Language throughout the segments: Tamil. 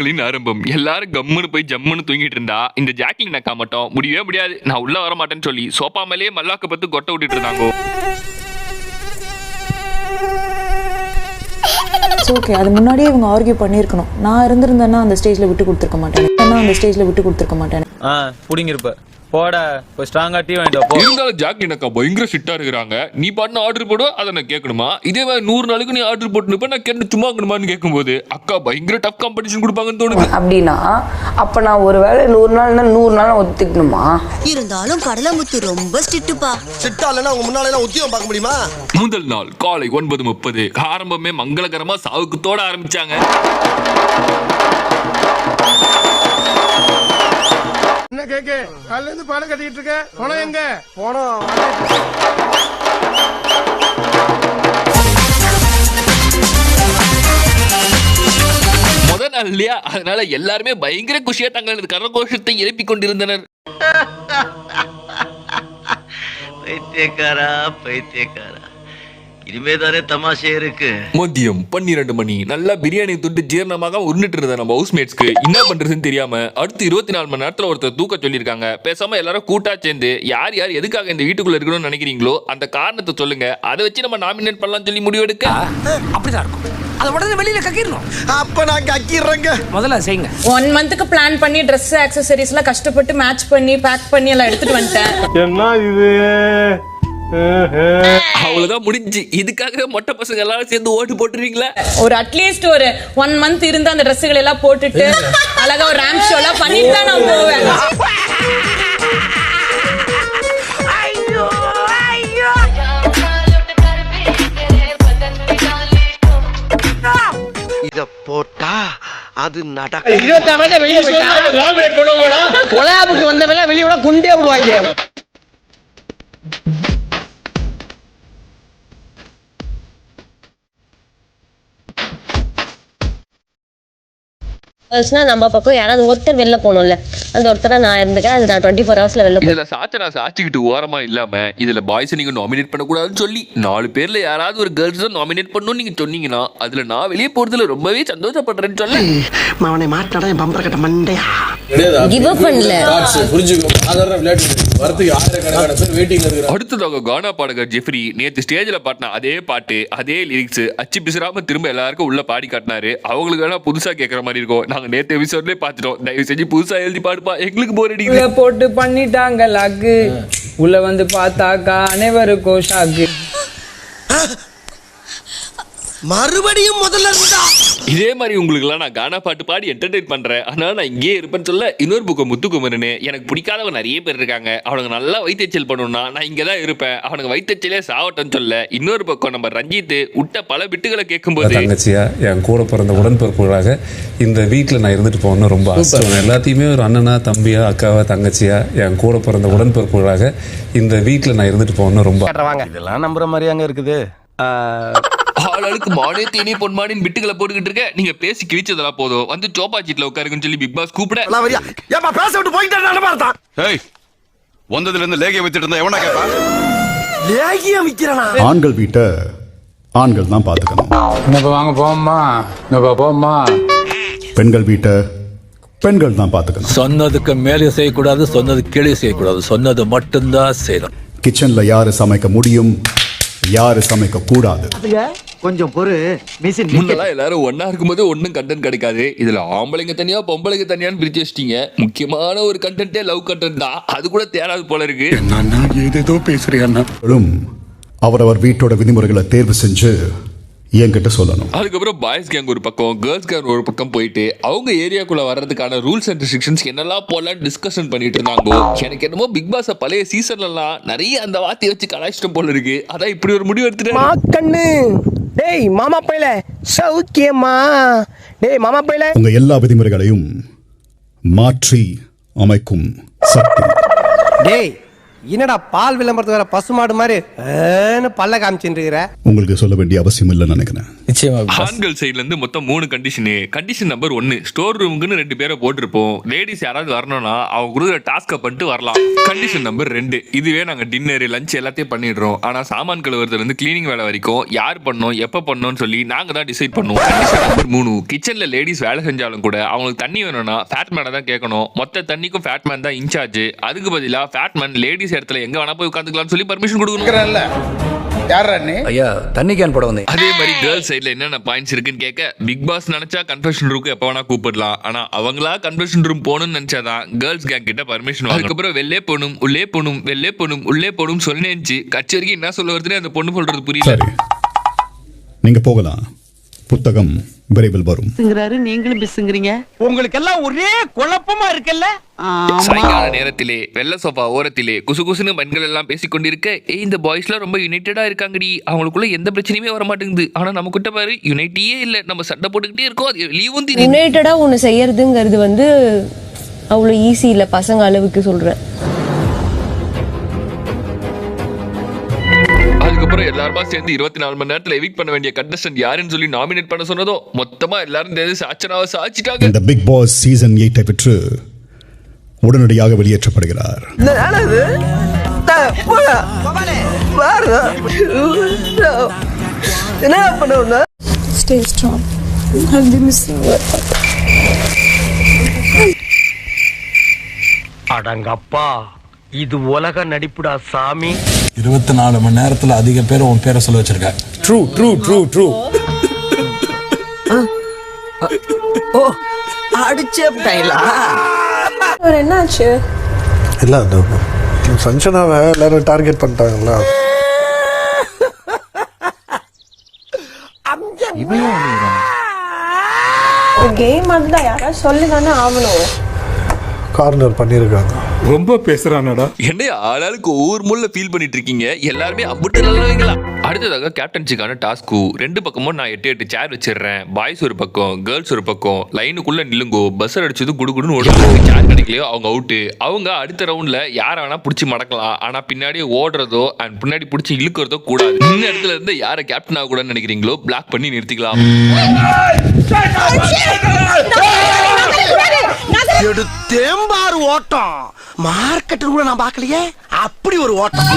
கொடுமைகளின் ஆரம்பம். எல்லாரும் கம்முன்னு போய் ஜம்முன்னு தூங்கிட்டு இருந்தா இந்த ஜாக்லின் அக்கா மட்டும்? முடியவே முடியாது. நான் உள்ள வர மாட்டேன்னு சொல்லி சோப்பா மேலேயே மல்லாக்க பத்து கொட்டை விட்டுட்டு இருந்தாங்க. ஓகே அது முன்னாடியே இவங்க ஆர்கியூ பண்ணியிருக்கணும். நான் இருந்திருந்தேன்னா அந்த ஸ்டேஜில் விட்டு கொடுத்துருக்க மாட்டேன். அந்த ஸ்டேஜ்ல விட்டு கொடுத்துருக்க மாட்டேன். ஆ புடிங்கிருப்ப. போட போய் ஸ்ட்ராங்கா டீ வாங்கிட்டு போ. இருந்தாலும் ஜாக்லின் அக்கா பயங்கர சிட்டா இருக்கிறாங்க. நீ பாட்டு ஆர்டர் போடு அதை நான் கேட்கணுமா? இதே மாதிரி நூறு நாளுக்கு நீ ஆர்டர் போட்டு நான் கேட்டு சும்மா இருக்கணுமான்னு கேட்கும்போது அக்கா பயங்கர டஃப் காம்படிஷன் கொடுப்பாங்கன்னு தோணுது. அப்படின்னா அப்ப நான் ஒரு வேளை நூறு நாள்னா நூறு நாள் ஒத்துக்கணுமா? இருந்தாலும் கடலமுத்து ரொம்ப ஸ்ட்ரிக்ட்டுப்பா சிட்டா இல்லைன்னா உங்க முன்னால எல்லாம் உத்தியோகம் பார்க்க முடியுமா? முதல் நாள் காலை ஒன்பது முப்பது ஆரம்பமே மங்களகரமா சாவுக்குத்தோட ஆரம்பிச்சாங்க. கேக்கு காலைல இருந்து பாடம் கட்டிக்கிட்டு இருக்க. பணம் எங்க? போனோம் முத நாள் இல்லையா? அதனால எல்லாருமே பயங்கர குஷியா தங்களது கரகோஷத்தை எழுப்பிக் கொண்டிருந்தனர். பைத்தியக்காரா பைத்தியக்காரா. இனிமே தானே தமாஷே இருக்கு. மதியம் பன்னிரண்டு மணி. நல்லா பிரியாணி துட்டு ஜீரணமாக உருண்டுட்டு இருந்த நம்ம ஹவுஸ்மேட்ஸ்க்கு என்ன பண்றதுன்னு தெரியாம அடுத்து இருபத்தி நாலு மணி நேரத்துல ஒருத்தர் தூக்க சொல்லியிருக்காங்க. பேசாம எல்லாரும் கூட்டா சேர்ந்து யார் யார் எதுக்காக இந்த வீட்டுக்குள்ள இருக்கணும்னு நினைக்கிறீங்களோ அந்த காரணத்தை சொல்லுங்க. அதை வச்சு நம்ம நாமினேட் பண்ணலாம் சொல்லி முடிவெடுக்க அப்படிதான் இருக்கும். அதை உடனே வெளியில கக்கிடணும் அப்ப நான் கக்கிடுறேங்க. முதல்ல செய்யுங்க. ஒன் மந்த்துக்கு பிளான் பண்ணி ட்ரெஸ் ஆக்சசரிஸ் எல்லாம் கஷ்டப்பட்டு மேட்ச் பண்ணி பேக் பண்ணி எல்லாம் எடுத்துட்டு வந்துட்டேன். என்ன இது? அவ்வளவுதான் முடிஞ்சு. இதுக்காக மொட்டை பசங்க எல்லாரும் சேர்ந்து ஓட்டு போட்டுருவீங்களா ஒரு அட்லீஸ்ட் ஒரு ஒன் மந்த் இருந்து அந்த ட்ரெஸ்ஸுகள் எல்லாம் போட்டுட்டு அழகா ஒரு ரேம்ப் ஷோ எல்லாம் பண்ணிட்டு தான் நான் போவேன். இத போட்டா அது நடக்கும். இருபத்தாறு வெளியே போயிட்டா? கொலாபுக்கு வந்தவங்க வெளியே விட குண்டே விடுவாங்க. கேர்ள்ஸ்னா நம்ம பக்கம் யாராவது ஒருத்தர் வெளில போகணும்ல. அந்த ஒருத்தரை நான் இருந்துக்கேன் அது நான் டுவெண்ட்டி ஃபோர் ஹவர்ஸ்ல வெளில இதுல சாச்சனா சாச்சிக்கிட்டு ஓரமா இல்லாம இதுல பாய்ஸ் நீங்க நாமினேட் பண்ணக்கூடாதுன்னு சொல்லி நாலு பேர்ல யாராவது ஒரு கேர்ள்ஸ் தான் நாமினேட் பண்ணணும்னு நீங்க சொன்னீங்கன்னா அதுல நான் வெளியே போறதுல ரொம்பவே சந்தோஷப்படுறேன்னு சொல்ல. அவனை மாட்டாடா என் பம்பர கட்ட மண்டையா? கிவ் அப் பண்ணல. அடுத்ததாக கானா பாடகர் ஜெஃப்ரி நேத்து ஸ்டேஜ்ல பாடின அதே பாட்டு அதே லிரிக்ஸ் அச்சு பிசுறாம திரும்ப எல்லாருக்கும் உள்ள பாடி காட்டினாரு. அவங்களுக்கு வேணா புதுசா கேட்கற மாதிரி இருக்கும். நாங்க நேத்து எபிசோட்லயே பாத்துட்டோம் தயவு செஞ்சு புதுசா எழுதி பாடுப்பா. எங்களுக்கு போர் போட்டு பண்ணிட்டாங்க லாக்கு. உள்ள வந்து பார்த்தாக்கா அனைவருக்கும் ஷாக்கு மறுபடியும் முதல்ல இருந்தா. இதே மாதிரி உங்களுக்குலாம் நான் கானா பாட்டு பாடி என்டர்டைன் பண்றேன். அதனால நான் இங்கேயே இருப்பேன்னு சொல்ல இன்னொரு பக்கம் முத்துக்குமரனு எனக்கு பிடிக்காதவங்க நிறைய பேர் இருக்காங்க. அவனுங்க நல்லா வைத்தறிச்சல் பண்ணணும்னா நான் இங்கே தான் இருப்பேன். அவனுங்க வைத்தறிச்சலே சாவட்டம்னு சொல்ல இன்னொரு பக்கம் நம்ம ரஞ்சித் விட்ட பல பிட்டுகளை கேட்கும்போது தங்கச்சியா என் கூட பிறந்த உடன்பிறப்புகளாக இந்த வீட்டில் நான் இருந்துட்டு போகணும்னு ரொம்ப ஆசை. எல்லாத்தையுமே ஒரு அண்ணனா தம்பியா அக்காவா தங்கச்சியா என் கூட பிறந்த உடன்பிறப்புகளாக இந்த வீட்டில் நான் இருந்துட்டு போகணும்னு ரொம்ப இதெல்லாம் நம்புற மாதிரி அங்க இருக்குது ஆளாளுக்கு மானே தேனே பொன்மானின் பிட்டுகளை போட்டுக்கிட்டு இருக்க. நீங்க பேசி கிழிச்சதெல்லாம் போதும். வந்து சோபா சீட்ல உட்காருங்கன்னு சொல்லி பிக் பாஸ் கூப்பிட. ஏப்பா பேச விட்டு போயிட்டே ஏய் வந்ததுல இருந்து லேகிய வச்சுட்டு இருந்தா எவனா கேப்பா? லேகியம் விக்கிறனா? ஆண்கள் வீட்டை ஆண்கள் தான் பார்த்துக்கணும் என்னப்பா வாங்க போம்மா என்னப்பா போம்மா பெண்கள் வீட்டை பெண்கள் தான் பார்த்துக்கணும் சொன்னதுக்கு மேலே செய்யக்கூடாது சொன்னது கீழே செய்யக்கூடாது. சொன்னது மட்டும்தான் செய்யணும். கிச்சன்ல யாரு சமைக்க முடியும்? யாரு சமைக்க கூடாது. கொஞ்சம் பொறு. மிஷின் முன்னெல்லாம் எல்லாரும் ஒண்ணா இருக்கும்போது ஒன்றும் கண்டென்ட் கிடைக்காது. இதுல ஆம்பளைங்க தனியா பொம்பளைங்க தனியான்னு பிரிச்சு வச்சிட்டீங்க. முக்கியமான ஒரு கண்டென்ட்டே லவ் கண்டென்ட் தான். அது கூட தேராது போல இருக்கு. ஏதேதோ பேசுறேன் அவரவர் வீட்டோட விதிமுறைகளை தேர்வு செஞ்சு என்கிட்ட சொல்லணும். அதுக்கப்புறம் பாய்ஸ் கேங் ஒரு பக்கம் கேர்ள்ஸ் கேங் ஒரு பக்கம் போயிட்டு அவங்க ஏரியாக்குள்ள வர்றதுக்கான ரூல்ஸ் அண்ட் ரெஸ்ட்ரிக்ஷன்ஸ் என்னெல்லாம் போலாம் டிஸ்கஷன் பண்ணிட்டு இருந்தாங்க எனக்கு என்னமோ பிக் பாஸ் பழைய சீசன்லலாம் நிறைய அந்த வார்த்தையை வச்சு கலாய்ச்சிட்டம் போல இருக்கு. அதான் இப்படி ஒரு முடிவு எடுத்துட்டு கண்ணு! டேய் மாமா பையல! சௌக்கியமா! டேய் மாமா பையல! உங்க எல்லா விதிமுறைகளையும் மாற்றி அமைக்கும் சக்தி. டேய் என்னடா பால் விளம்பரத்து வர பசுமாடு மாதிரி ஏன்னு பல்ல காமிச்சுட்டு இருக்கிற உங்களுக்கு சொல்ல வேண்டிய அவசியம் இல்லைன்னு நினைக்கிறேன். நிச்சயமா. ஆண்கள் சைடுல இருந்து மொத்தம் மூணு கண்டிஷனு கண்டிஷன் நம்பர் ஒன்னு ஸ்டோர் ரூமுக்குன்னு ரெண்டு பேரை போட்டிருப்போம். லேடிஸ் யாராவது வரணும்னா அவங்க கொடுக்குற டாஸ்க்கை பண்ணிட்டு வரலாம். கண்டிஷன் நம்பர் ரெண்டு. இதுவே நாங்க டின்னர் லஞ்ச் எல்லாத்தையும் பண்ணிடுறோம். ஆனா சாமான் கழுவுறதுல இருந்து கிளீனிங் வேலை வரைக்கும் யார் பண்ணணும் எப்ப பண்ணணும்னு சொல்லி நாங்க தான் டிசைட் பண்ணுவோம். கண்டிஷன் நம்பர் மூணு. கிச்சன்ல லேடிஸ் வேலை செஞ்சாலும் கூட அவங்களுக்கு தண்ணி வேணும்னா ஃபேட் மேனை தான் கேட்கணும். மொத்த தண்ணிக்கும் ஃபேட் மேன் தான் இன்சார்ஜ் அதுக்கு பதிலா ஃபேட் மேன் லேடிஸ் இடத்துல எங்க வேணா போய் உட்காந்துக்கலாம்னு சொல்லி பர்மிஷன் கொடுக்கணும். ஐயா தண்ணி கேன் போட வந்தேன். அதே மாதிரி கேர்ள்ஸ் சைடுல என்னென்ன பாயிண்ட்ஸ் இருக்குன்னு கேட்க பிக் பாஸ் நினைச்சா கன்ஃபெஷன் ரூமுக்கு எப்ப வேணா கூப்பிடலாம். ஆனா அவங்களா கன்ஃபெஷன் ரூம் போகணும்னு நினைச்சாதான் கேர்ள்ஸ் கேங் கிட்ட பர்மிஷன் அதுக்கப்புறம் வெளிலே போகணும் உள்ளே போகணும் வெளிலே போகணும் உள்ளே போகணும் சொல்லினேச்சு கச்சேரிக்கு என்ன சொல்ல வருதுன்னு அந்த பொண்ணு சொல்றது புரியல. நீங்க போகலாம். புத்தகம் விரைவில் வரும். நீங்களும் பிசுங்கிறீங்க. உங்களுக்கு எல்லாம் ஒரே குழப்பமா இருக்குல்ல? சாயங்கால நேரத்திலே வெள்ள சோஃபா ஓரத்திலே குசு குசுன்னு பெண்கள் எல்லாம் பேசிக் கொண்டிருக்க ஏய் இந்த பாய்ஸ்லாம் ரொம்ப யுனைடடா இருக்காங்கடி. அவங்களுக்குள்ள எந்த பிரச்சனையுமே வர மாட்டேங்குது ஆனா நம்ம கிட்ட பாரு யுனைட்டியே இல்ல. நம்ம சண்டை போட்டுக்கிட்டே இருக்கோம். அது லீவும் தெரியும் யுனைடடா ஒன்று செய்யறதுங்கிறது வந்து அவ்வளோ ஈஸி இல்லை பசங்க அளவுக்கு சொல்றேன். எல்லாருமா சேர்ந்து இருபத்தி நாலு மணி நேரத்துல எவிக் பண்ண வேண்டிய கண்டஸ்டன்ட் யாருன்னு சொல்லி நாமினேட் பண்ண சொன்னதோ மொத்தமா எல்லாரும் சேர்ந்து சாச்சனாவை சாச்சிட்டாங்க. இந்த பிக் பாஸ் சீசன் எயிட்டை பெற்று உடனடியாக வெளியேற்றப்படுகிறார். என்ன பண்ணுவோம் stay strong I'll be missing you. அடங்கப்பா இது உலக நடிப்புடா சாமி. இருபத்தி நாலு மணி நேரத்துல அதிக பேர் உன் பேரை சொல்ல வச்சிருக்க ட்ரூ ட்ரூ ட்ரூ ட்ரூ ஓ அடிச்சே டைலா? என்னாச்சு? இல்ல அந்த சஞ்சனாவை எல்லாரும் டார்கெட் பண்ணிட்டாங்களா? கேம் அதுதான் யாராவது சொல்லுதானே ஆகணும். கார்னர் பண்ணியிருக்காங்க ரொம்ப பேசுறானடா என்ன ஆளாளுக்கு ஒவ்வொரு முள்ள ஃபீல் பண்ணிட்டு இருக்கீங்க எல்லாருமே அம்புட்டு நல்லவங்களா அடுத்ததாக கேப்டன்சிக்கான டாஸ்க்கு ரெண்டு பக்கமும் நான் எட்டு எட்டு சேர் வச்சிடுறேன் பாய்ஸ் ஒரு பக்கம் கேர்ள்ஸ் ஒரு பக்கம் லைனுக்குள்ள நில்லுங்கோ பஸ் அடிச்சது குடுகுடுன்னு ஓடுறது சேர் கிடைக்கலையோ அவங்க அவுட்டு அவங்க அடுத்த ரவுண்ட்ல யார வேணா பிடிச்சி மடக்கலாம் ஆனா பின்னாடி ஓடுறதோ அண்ட் பின்னாடி பிடிச்சி இழுக்கிறதோ கூடாது இந்த இடத்துல இருந்து யாரை கேப்டன் ஆகக்கூடாதுன்னு நினைக்கிறீங்களோ பிளாக் பண்ணி நிறுத்திக்கலாம் தேம்பாறு ஓட்டம் மார்க்கெட்டு கூட நான் பார்க்கலையே? அப்படி ஒரு ஓட்டம்.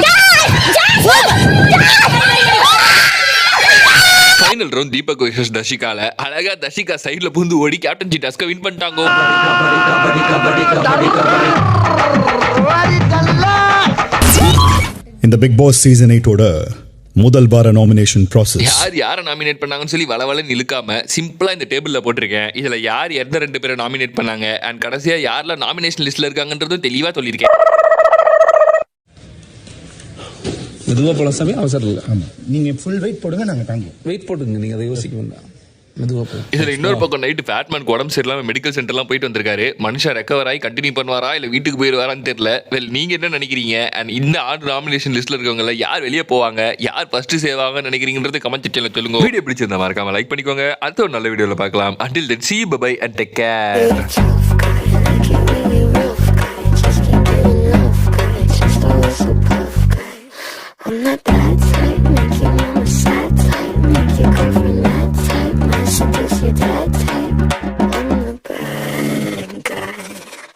ஃபைனல் ரவுண்ட் தீபக் வர்சஸ் தஷிகால அழகா தஷிகா சைடுல பூந்து ஓடி கேப்டன்சி டாஸ்க வின் பண்ணிட்டாங்க. இந்த பிக் பாஸ் சீசன் எயிட்டோட முதல் வார நாமினேஷன் ப்ராசஸ் யார் யாரை நாமினேட் பண்ணாங்கன்னு சொல்லி வளவலன்னு இழுக்காம சிம்பிளா இந்த டேபிள்ல போட்டிருக்கேன். இதுல யார் எந்த ரெண்டு பேரை நாமினேட் பண்ணாங்க? அண்ட் கடைசியா யாரெல்லாம் நாமினேஷன் லிஸ்ட்ல இருக்காங்கன்றதும் தெளிவா சொல்லியிருக்கேன். மெதுவா போல சமயம் அவசரம் இல்லை. ஆமா. நீங்க ஃபுல் வெயிட் போடுங்க நாங்க தாங்குவோம். வெயிட் போட்டுங்க நீங்க அதை யோசிக்க வேண்டாம். மெதுவா போகும் இதுல இன்னொரு பக்கம் நைட்டு ஃபேட்மேனுக்கு உடம்பு சரியில்லாம மெடிக்கல் சென்டர்லாம் போயிட்டு வந்திருக்காரு. மனுஷன் ரெக்கவர் ஆகி கண்டினியூ பண்ணுவாரா இல்ல வீட்டுக்கு போயிருவாரான்னு தெரியல. வெல் நீங்க என்ன நினைக்கிறீங்க? அண்ட் இந்த ஆறு நாமினேஷன் லிஸ்ட்ல இருக்கவங்க யார் வெளியே போவாங்க? யார் ஃபர்ஸ்ட் சேவாங்கன்னு நினைக்கிறீங்கன்றது கமெண்ட் செக்ஷன்ல சொல்லுங்க. வீடியோ பிடிச்சிருந்தா மறக்காம லைக் பண்ணிக்கோங்க. அடுத்த ஒரு நல்ல வீடியோல பார்க்கலாம். Until then see bye and take care